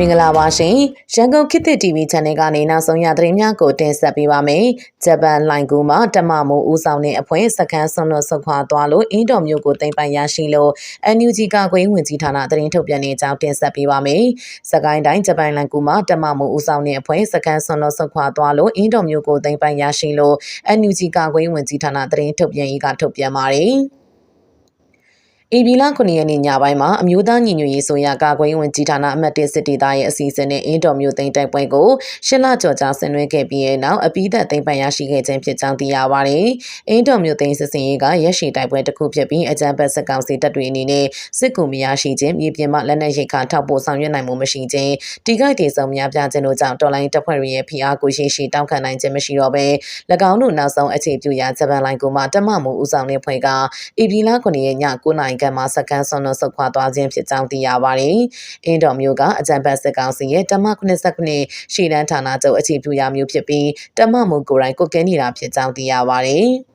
မင်္ဂလာပါရှင်ရန်ကုန်ခေတ်သစ် TV Channel ကနေနောက်ဆုံးရသတင်းများကိုတင်ဆက်ပေးပါမယ်ဂျပန်လိုင်ကူမှာတမမိုးဦးဆောင်တဲ့အဖွဲ့စခန်းဆွန်လွတ်ဆုတ်ခွာသွားလို့အင်းတော်မျိုးကိုတင်ပိုင်ရရှိလို့ NUG ကကွေးဝင်ကြီးဌာနသတင်းထုတ်ပြန်နေကြောင်းတင်ဆက်ပေးပါမယ်စကိုင်းတိုင်းဂျပန်လိုင်ကူမှာတမမိုးဦးဆောင်တဲ့အဖွဲ့စခန်းဆွန်လွတ်ဆုတ်ခွာသွားလို့အင်းတော်မျိုးကိုတင်ပိုင်ရရှိလို့ NUG ကကွေးဝင်ကြီးဌာနသတင်းထုတ်ပြန်ရေးကထုတ်ပြန်ပါတယ် ဧပြီလ9ရက်နေ့ညပိုင်းမှာအမျိုးသားညီညွတ်ရေးဆိုရကာကွယ်ဝင်ကြီးဌာနအမှတ်1စစ်ဒေသရဲ့အစီအစဉ်နဲ့အင်းတော်မျိုးသိမ်းတိုက်ပွဲကိုရှစ်လကျော်ကြာဆင်နွှဲခဲ့ပြီးတဲ့နောက်အပိသက်သိမ်းပိုင်ရရှိခဲ့ခြင်းဖြစ်ကြောင်းသိရပါတယ်။အင်းတော်မျိုးသိမ်းစစ်စင်ရေးကရက်ရှိတိုက်ပွဲတစ်ခုဖြစ်ပြီးအကြံဖက်စစ်ကောင်စီတပ်တွေအနေနဲ့စစ်ကူမရရှိခြင်းမြေပြင်မှာလက်နက်ရိတ်ခါထောက်ပို့ဆောင်ရွက်နိုင်မှုမရှိခြင်းတိကိုက်တေဆုံးများပြခြင်းတို့ကြောင့်တော်လိုင်းတပ်ဖွဲ့တွေရဲ့ဖိအားကိုရှိရှိတောင်းခံနိုင်ခြင်းမရှိတော့ဘဲ၎င်းတို့နောက်ဆုံးအခြေပြုရာဂျပန်လိုင်းကိုမှတမမှုဦးဆောင်တဲ့ဖွဲ့ကဧပြီလ9ရက်ည9နာရီခန့်မှာစကန်ဆွန်လွန်ဆုတ်ခွာသွားခြင်းဖြစ်ကြောင်းသိရပါတယ်။အင်းတော်မျိုးကအကြံဖတ်စစ်ကောင်စီရဲ့တမ89ရှေ့တန်းဌာနချုပ်အခြေပြုရာမျိုးဖြစ်ပြီးတမမှုကိုယ်တိုင်ကိုကဲနေတာဖြစ်ကြောင်းသိရပါတယ်။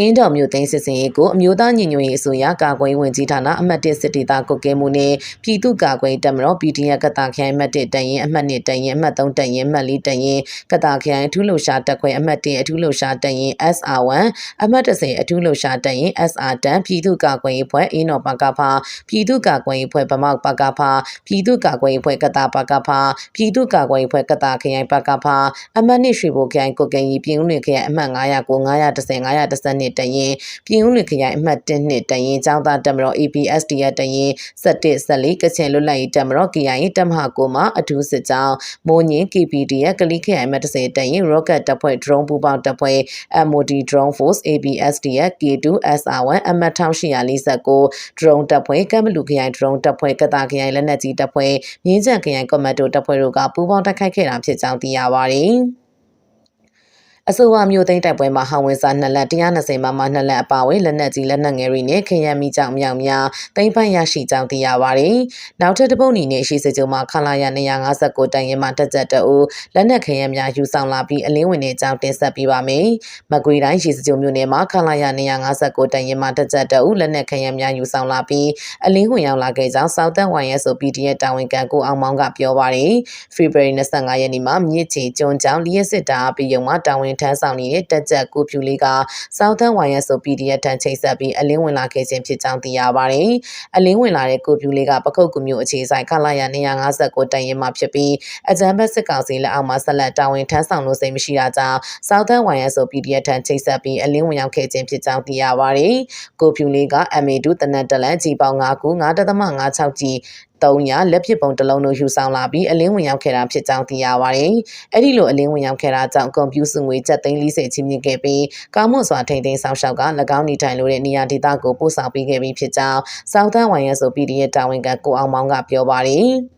အင်းတော်မြို့သိမ်းစစ်စင်ရေးကိုအမျိုးသားညီညွတ်ရေးအစိုးရကာကွယ်ဝင်ကြီးဌာနအမှတ်1စစ်ဒေသကုတ်ကဲမှုနဲ့ပြည်သူ့ကာကွယ်တပ်မတော် PDF ကတာခိုင်အမှတ်1တရင်အမှတ်2တရင်အမှတ်3တရင်အမှတ်4တရင်ကတာခိုင်အထူးလှရှာတပ်ခွဲအမှတ်1အထူးလှရှာတရင် SR1 အမှတ်10အထူးလှရှာတရင် SR တန်ပြည်သူ့ကာကွယ်ရေးဖွဲ့အင်းတော်ပကဖာပြည်သူ့ကာကွယ်ရေးဖွဲ့ဗမောက်ပကဖာပြည်သူ့ကာကွယ်ရေးဖွဲ့ကတာပကဖာပြည်သူ့ကာကွယ်ရေးဖွဲ့ကတာခရိုင်ပကဖာအမှတ်2ရွှေဘိုခရိုင်ကုတ်ကဲကြီးပြည်ဦးလွင်ခရိုင်အမှတ်900ကို910 912နှစ်တရင်ပြည်ဦးလွင်ခရိုင်အမှတ်1နှစ်တရင်ចောင်းသားတက်မတော် APSD ရတရင်17 14ကချင်လွတ်လပ်ရေးတက်မတော် KIA တက်မဟာကိုမှအထူးစစ်ကြောင်းမိုးညင်း KPD ရကလိခရိုင်အမှတ်30တရင် Rocket တပ်ဖွဲ့ drone ပူပေါင်းတပ်ဖွဲ့ MOD drone force ABSD ရ K2 SR1 အမှတ်1849 drone တပ်ဖွဲ့ကမ်ဘလူခရိုင် drone တပ်ဖွဲ့ကတာခရိုင်လက်နက်ကြီးတပ်ဖွဲ့မြင်းချံခရိုင်ကွန်မန်ဒိုတပ်ဖွဲ့တို့ကပူးပေါင်းတိုက်ခိုက်ခဲ့တာဖြစ်ကြောင်းသိရပါတယ်။ အဆိုပါမျိုးသိန်းတိုက်ပွဲမှာဟောင်ဝင်စာနှစ်လက်120မမနှစ်လက်အပါအဝင်လက်နက်ကြီးလက်နက်ငယ်တွေနဲ့ခရမ်းမိကြောင်မြောင်များသိမ်းပိုက်ရရှိကြောင်းသိရပါတယ်။နောက်ထပ်တစ်ပုတ်နီနဲ့ရှိစကြုံမှာခလာရ259တန်ရင်မှတက်ကြက်တအူလက်နက်ခရမ်းများယူဆောင်လာပြီးအလင်းဝင်တဲ့အကြောင်းတင်ဆက်ပေးပါမယ်။မကွေတိုင်းရှိစကြုံမြို့နယ်မှာခလာရ259တန်ရင်မှတက်ကြက်တအူလက်နက်ခရမ်းများယူဆောင်လာပြီးအလင်းဝင်ရောက်လာခဲ့ကြောင်းစောက်တန်ဝိုင်ရဲဆို PDF တာဝန်ခံကိုအောင်မောင်ကပြောပါတယ်။ February 25ရက်နေ့မှာမြစ်ချီကျွန်းချောင်းလျက်စစ်တာပြီးရုံမှာတာဝန်ထမ်းဆောင်နေတဲ့တက်ကြက်ကိုဖြူလေးက Southern YSO PDF တန်ချိတ်ဆက်ပြီးအလင်းဝင်လာခဲ့ခြင်းဖြစ်ကြောင်းသိရပါတယ်။အလင်းဝင်လာတဲ့ကိုဖြူလေးကပခုတ်ကူမျိုးအခြေဆိုင်ခလာရ259တန်ရင်မှဖြစ်ပြီးအကြမ်းဖက်စစ်ကောင်စီလက်အောက်မှာဆက်လက်တာဝန်ထမ်းဆောင်လို့စိတ်မရှိတာကြောင့် Southern YSO PDF တန်ချိတ်ဆက်ပြီးအလင်းဝင်ရောက်ခဲ့ခြင်းဖြစ်ကြောင်းသိရပါတယ်။ကိုဖြူလေးက MA2 တနက်တလန်ကြီးပေါင်း9ခု9.56ကြီး300လက်ဖြစ်ပုံတစ်လုံးတို့ယူဆောင်လာပြီးအလင်းဝင်ရောက်ခဲ့တာဖြစ်ကြောင်းသိရပါတယ်။အဲ့ဒီလိုအလင်းဝင်ရောက်ခဲ့တာကြောင့်ကွန်ပျူတာငွေကျပ်340ချင်းမြင့်ခဲ့ပြီးကာမွန်စွာထိန်သိမ်းဆောင်ရှောက်က၎င်းနေထိုင်လို့တဲ့နေရာဒေသကိုပို့ဆောင်ပေးခဲ့ပြီးဖြစ်ကြောင်းစောက်သန်းဝိုင်ရဲဆို PDF တာဝန်ခံကိုအောင်မောင်ကပြောပါတယ်။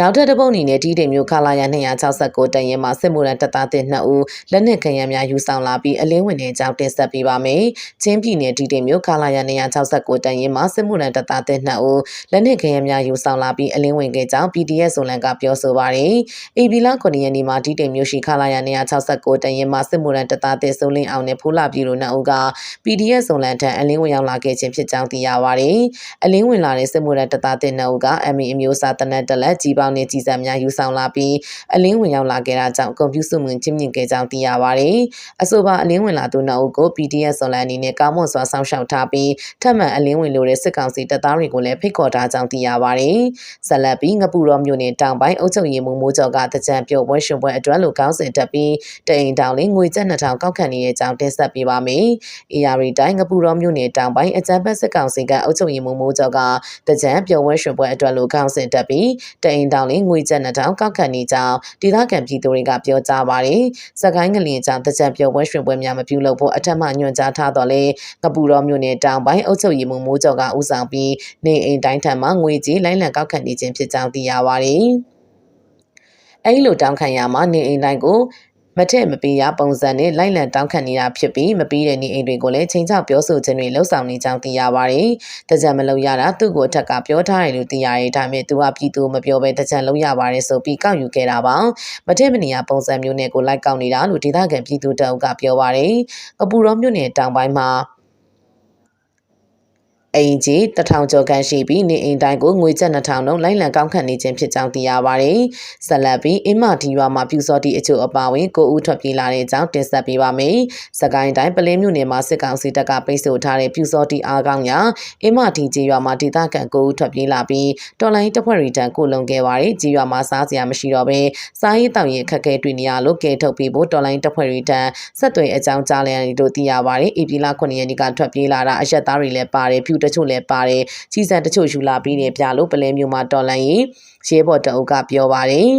နောက်ထပ်တစ်ပုတ်အနေနဲ့တီးတိမ်မျိုးခလာရ269တန်ရင်မှာစစ်မှုရန်တပ်သားတဲ့2ဦးလက်နက်ခံရများယူဆောင်လာပြီးအလင်းဝင်တဲ့အကြောင်းတင်ဆက်ပေးပါမယ်။ချင်းပြည်နယ်တီးတိမ်မျိုးခလာရ269တန်ရင်မှာစစ်မှုရန်တပ်သားတဲ့2ဦးလက်နက်ခံရများယူဆောင်လာပြီးအလင်းဝင်ခဲ့ကြောင်း PDF ဆိုလန်ကပြောဆိုပါတယ်။ AB လ9ရက်နေ့မှာတီးတိမ်မျိုးရှိခလာရ269တန်ရင်မှာစစ်မှုရန်တပ်သားတဲ့စုံလင်းအောင်နဲ့ဖူးလာပြည်တို့2ဦးက PDF ဆိုလန်ထံအလင်းဝင်ရောက်လာခဲ့ခြင်းဖြစ်ကြောင်းသိရပါတယ်။အလင်းဝင်လာတဲ့စစ်မှုရန်တပ်သားတဲ့2ဦးက ME အမျိုးအစားတနက်တလက်ကြီးပေါင်းနဲ့ကြီးစံများယူဆောင်လာပြီးအလင်းဝင်ရောက်လာခဲ့တာကြောင့်ကွန်ပျူတာဝင်ချင်းမြင့်ခဲ့ကြောင်းသိရပါတယ်။အဆိုပါအလင်းဝင်လာသူနှစ်ဦးကို PDF ဆွန်လန်အနေနဲ့ကောင်းမွန်စွာစောင့်ရှောက်ထားပြီးထပ်မံအလင်းဝင်လိုတဲ့စစ်ကောင်စီတပ်သားတွေကိုလည်းဖိတ်ခေါ်ထားကြောင်းသိရပါတယ်။ဆက်လက်ပြီးငပူတော်မြို့နယ်တောင်ပိုင်းအုပ်ချုပ်ရေးမှူးမိုးကျော်ကတကြံပြုတ်ပွဲရှင်ပွဲအတွက်လိုကောင်းစဉ်တက်ပြီးတိန်တောင်လေးငွေကျပ်2000ကောက်ခံနေတဲ့အကြောင်းတင်ဆက်ပေးပါမယ်။ AR တိုင်းငပူတော်မြို့နယ်တောင်ပိုင်းအကြံဖက်စစ်ကောင်စီကအုပ်ချုပ်ရေးမှူးမိုးကျော်ကတကြံပြုတ်ပွဲရှင်ပွဲအတွက်လိုကောင်းစဉ်တက်ပြီးတိန်တောင်လေးငွေကျပ်2000ကောက်ခံနေကြောင်းဒေသခံပြည်သူတွေကပြောကြားပါတယ်။စကိုင်းကလင်ကြောင့်တကြံပြုတ်ပွဲရွှင်ပွဲများမပြုလုပ်ဖို့အထက်မှညွှန်ကြားထားတော့လေကပူတော်မြို့နယ်တောင်ပိုင်းအုပ်ချုပ်ရေးမှူးမိုးကျော်ကဦးဆောင်ပြီးနေအိမ်တိုင်းထံမှငွေကြေးလိုင်းလံကောက်ခံနေခြင်းဖြစ်ကြောင်းသိရပါတယ်။အဲဒီလိုတောင်းခံရမှာနေအိမ်တိုင်းကို မထက်မပေးရပုံစံနဲ့လိုက်လံတောင်းခံနေတာဖြစ်ပြီးမပြီးတဲ့နေအိမ်တွေကိုလည်းချိန်ချောက်ပြောဆိုခြင်းတွေလှုပ်ဆောင်နေကြောင်းသိရပါတယ်။တကြံမလုံရတာသူ့ကိုအထက်ကပြောထားတယ်လို့သိရတယ်ဒါပေမဲ့သူကပြည်သူမပြောဘဲတကြံလုံရပါတယ်ဆိုပြီးကောက်ယူခဲ့တာပါ။မထက်မနေရပုံစံမျိုးနဲ့ကိုလိုက်ကောက်နေတာလို့ဒေသခံပြည်သူတအုပ်ကပြောပါတယ်။ကပူရောမြို့နယ်တောင်ပိုင်းမှာ အိမ်ကြီးတထောင်ကျော်ခန့်ရှိပြီးနေအိမ်တိုင်းကိုငွေကျပ်2000လုံးလိုက်လံကောက်ခံနေခြင်းဖြစ်ကြောင်းသိရပါတယ်။ဆက်လက်ပြီးအင်းမဒီရွာမှာပြူစော်တီအချို့အပါအဝင်ကိုဦးထွက်ပြေးလာတဲ့အကြောင်းတင်ဆက်ပေးပါမယ်။စကိုင်းတိုင်းပလင်းမြို့နယ်မှာစစ်ကောင်စီတပ်ကပိတ်ဆို့ထားတဲ့ပြူစော်တီအားကောင်းညာအင်းမဒီကြီးရွာမှာဒေသခံကိုဦးထွက်ပြေးလာပြီးတော်လိုင်းတပ်ဖွဲ့တွေတန်းကိုလုံခဲ့ပါတယ်။ကြီးရွာမှာစားစရာမရှိတော့ဘဲစားရေးတောင်ရင်ခက်ခဲတွေ့နေရလို့ကဲထုတ်ပြီးဖို့တော်လိုင်းတပ်ဖွဲ့တွေတန်းဆက်သွယ်အကြောင်းကြားလည်တယ်လို့သိရပါတယ်။ဧပြီလ9ရက်နေ့ကထွက်ပြေးလာတာအရက်သားတွေလည်းပါတယ်ပြူတချို့လည်းပါတယ်ကြီးစံတချို့ယူလာပြီးတယ်ပြလို့ပလဲမျိုးမှာတော်လန်ရင်ရဲဘော်တအုပ်ကပြောပါတယ်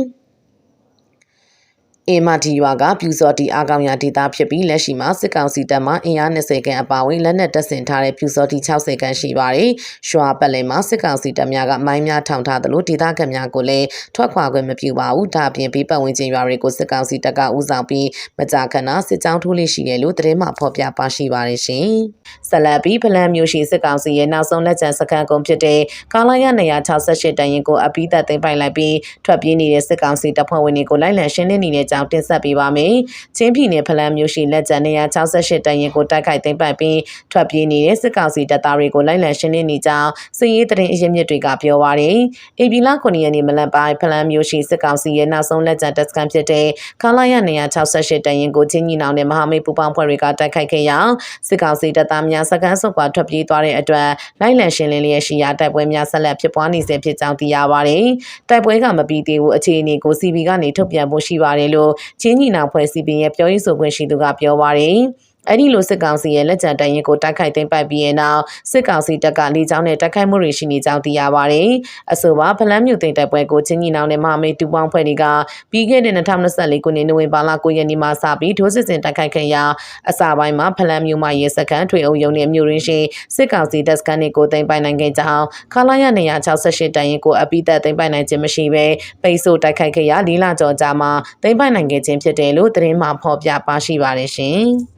အင်မတီရွာကပြူစော်တီအားကောင်းရာဒေသဖြစ်ပြီးလက်ရှိမှာစစ်ကောင်စီတပ်မှအင်အား20ခန့်အပါအဝင်လက်နက်တပ်ဆင်ထားတဲ့ပြူစော်တီ60ခန့်ရှိပါတယ်။ရွာပတ်လည်မှာစစ်ကောင်စီတပ်များကမိုင်းများထောင်ထားသလိုဒေသခံများကိုလည်းထွက်ခွာခွင့်မပြုပါဘူး။ဒါအပြင်ဘေးပတ်ဝန်းကျင်ရွာတွေကိုစစ်ကောင်စီတပ်ကဦးဆောင်ပြီးမကြာခဏစစ်ကြောင်းထိုးလေးရှိတယ်လို့သတင်းမှဖော်ပြပါရှိပါတယ်ရှင်။ဆက်လက်ပြီးဖလန်မျိုးရှိစစ်ကောင်စီရဲ့နောက်ဆုံးလက်ကျန်စခန်းကုန်းဖြစ်တဲ့ကာလာရ168တန်ရင်ကိုအပိသက်သိမ်းပိုက်လိုက်ပြီးထွက်ပြေးနေတဲ့စစ်ကောင်စီတပ်ဖွဲ့ဝင်တွေကိုလိုက်လံရှင်းလင်းနေတဲ့ကြောင်းတင်ဆက်ပေးပါမယ်။ချင်းပြည်နယ်ဖလန်းမြို့ရှိလက်ကျန်168တရင်ကိုတိုက်ခိုက်သိမ်းပိုက်ပြီးထွက်ပြေးနေတဲ့စစ်ကောင်စီတပ်သားတွေကိုလိုက်လံရှင်းလင်းနေကြောင်းစစ်ရေးတရင်အရင်းမြစ်တွေကပြောပါရယ်။အေဘီလာ9ရက်နေ့မလန်ပိုင်းဖလန်းမြို့ရှိစစ်ကောင်စီရဲ့နောက်ဆုံးလက်ကျန်တပ်စခန်းဖြစ်တဲ့ခလာရ168တရင်ကိုချင်းညီနောင်နဲ့မဟာမိတ်ပူးပေါင်းဖွဲ့တွေကတိုက်ခိုက်ခဲ့ရာစစ်ကောင်စီတပ်သားများစခန်းဆုတ်ခွာထွက်ပြေးသွားတဲ့အတွက်လိုက်လံရှင်းလင်းလျက်ရှိရာတိုက်ပွဲများဆက်လက်ဖြစ်ပွားနေစေဖြစ်ကြောင်းသိရပါရယ်။တိုက်ပွဲကမပြီးသေးဘူးအခြေအနေကို CB ကနေထုတ်ပြန်ဖို့ရှိပါတယ်လို့ချင်းညီနောင်ဖွဲ့စည်းပင်ရဲ့ပြောရေးဆိုခွင့်ရှိသူကပြောပါရယ် အဲ့ဒီလိုစစ်ကောင်စီရဲ့လက်ကျန်တရင်ကိုတိုက်ခိုက်သိမ်းပိုက်ပြီးရဲ့နောက်စစ်ကောင်စီတပ်ကလေကြောင်းနဲ့တိုက်ခိုက်မှုတွေရှိနေကြောင်းသိရပါတယ်။အဆိုပါဖလန်းမြို့သိမ်းတိုက်ပွဲကိုချင်းကြီးနောင်နဲ့မဟာမိတ်တူပေါင်းဖွဲ့တွေကပြီးခဲ့တဲ့2024ခုနှစ်နိုဝင်ဘာလ9ရက်နေ့မှာစပြီးထိုးစစ်ဆင်တိုက်ခိုက်ခဲ့ရာအစပိုင်းမှာဖလန်းမြို့မှာရဲစခန်းထွေအုပ်ရုံးနဲ့မြို့ရင်းရှိစစ်ကောင်စီတပ်စခန်းတွေကိုသိမ်းပိုက်နိုင်ခဲ့ကြောင်းခလာရ168တရင်ကိုအပိသက်သိမ်းပိုက်နိုင်ခြင်းမရှိဘဲပိတ်ဆို့တိုက်ခိုက်ခဲ့ရာလီလာကျော်ကြားမှာသိမ်းပိုက်နိုင်ခဲ့ခြင်းဖြစ်တယ်လို့သတင်းမှဖော်ပြပါရှိပါတယ်ရှင်။